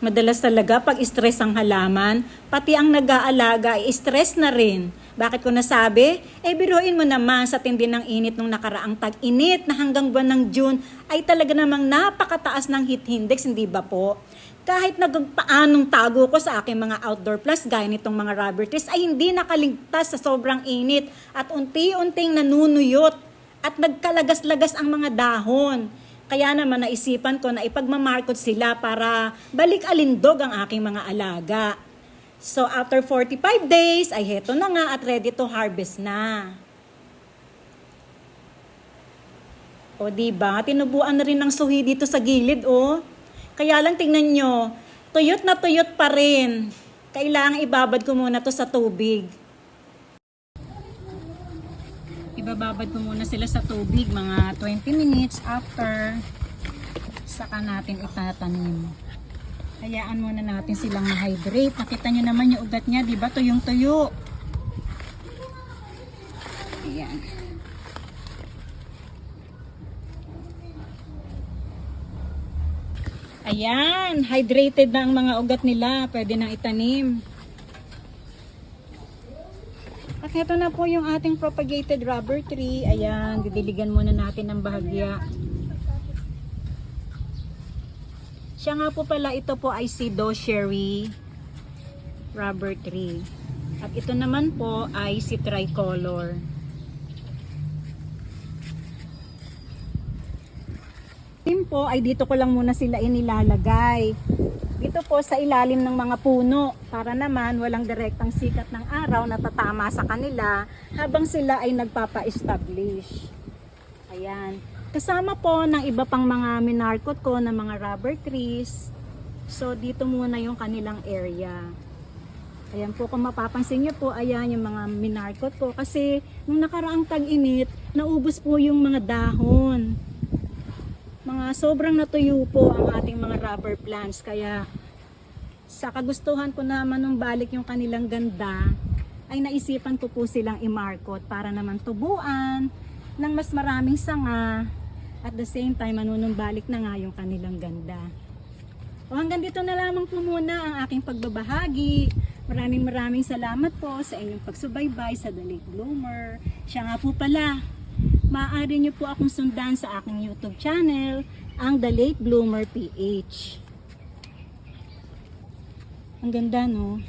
Madalas talaga pag stress ang halaman, pati ang nag-aalaga ay stress na rin. Bakit ko nasabi? Eh biruin mo naman sa tindi ng init nung nakaraang tag-init na hanggang buwan ng June ay talaga namang napakataas ng heat index, hindi ba po? Kahit nagpaanong tago ko sa aking mga outdoor plus gaya nitong mga rubber trees ay hindi nakaligtas sa sobrang init at unti-unting nanunuyot at nagkalagas-lagas ang mga dahon. Kaya naman naisipan ko na ipagmamarkot sila para balik alindog ang aking mga alaga. So after 45 days, ay heto na nga at ready to harvest na. O di ba? Tinubuan na rin ng suhi dito sa gilid, oh. Kaya lang tingnan nyo, tuyot na tuyot pa rin. Kailangan ibabad ko muna to sa tubig. Ibababad ko muna sila sa tubig mga 20 minutes after saka natin itatanim. Hayaan muna natin silang ma-hydrate. Nakita nyo naman yung ugat niya, di ba? Tuyong-tuyo. Ayan. Ayan, hydrated na ang mga ugat nila. Pwede nang itanim. Ito na po yung ating propagated rubber tree. Ayan, didiligan muna natin ng bahagya. Siya nga po pala, ito po ay si Do Sherry rubber tree. At ito naman po ay si tricolor. Team po ay dito ko lang muna sila inilalagay. Dito po sa ilalim ng mga puno para naman walang direktang sikat ng araw na tatama sa kanila habang sila ay nagpapa-establish. Ayan. Kasama po ng iba pang mga minarkot ko na mga rubber trees. So dito muna yung kanilang area. Ayan po kung mapapansin nyo po, ayan yung mga minarkot ko. Kasi nung nakaraang tag-init, naubos po yung mga dahon mga sobrang natuyo po ang ating mga rubber plants kaya sa kagustuhan ko naman nung balik yung kanilang ganda ay naisipan ko po silang imarkot para naman tubuan ng mas maraming sanga at the same time manunumbalik na nga yung kanilang ganda. O hanggang dito na lamang po muna ang aking pagbabahagi. Maraming maraming salamat po sa inyong pagsubaybay sa The Late Bloomer. Siya nga po pala, maaari niyo po akong sundan sa aking YouTube channel, ang The Late Bloomer PH. Ang ganda, no?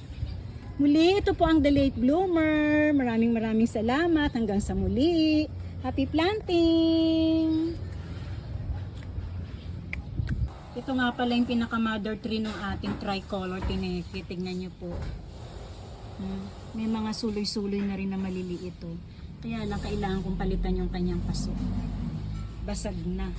Muli, ito po ang The Late Bloomer. Maraming maraming salamat. Hanggang sa muli. Happy planting! Ito nga pala yung pinaka-mother tree ng ating tricolor tineke. Tignan niyo po. Hmm. May mga suloy-suloy na rin na maliliit ito. Kaya lang kailangan kong palitan yung kanyang paso. Basag na.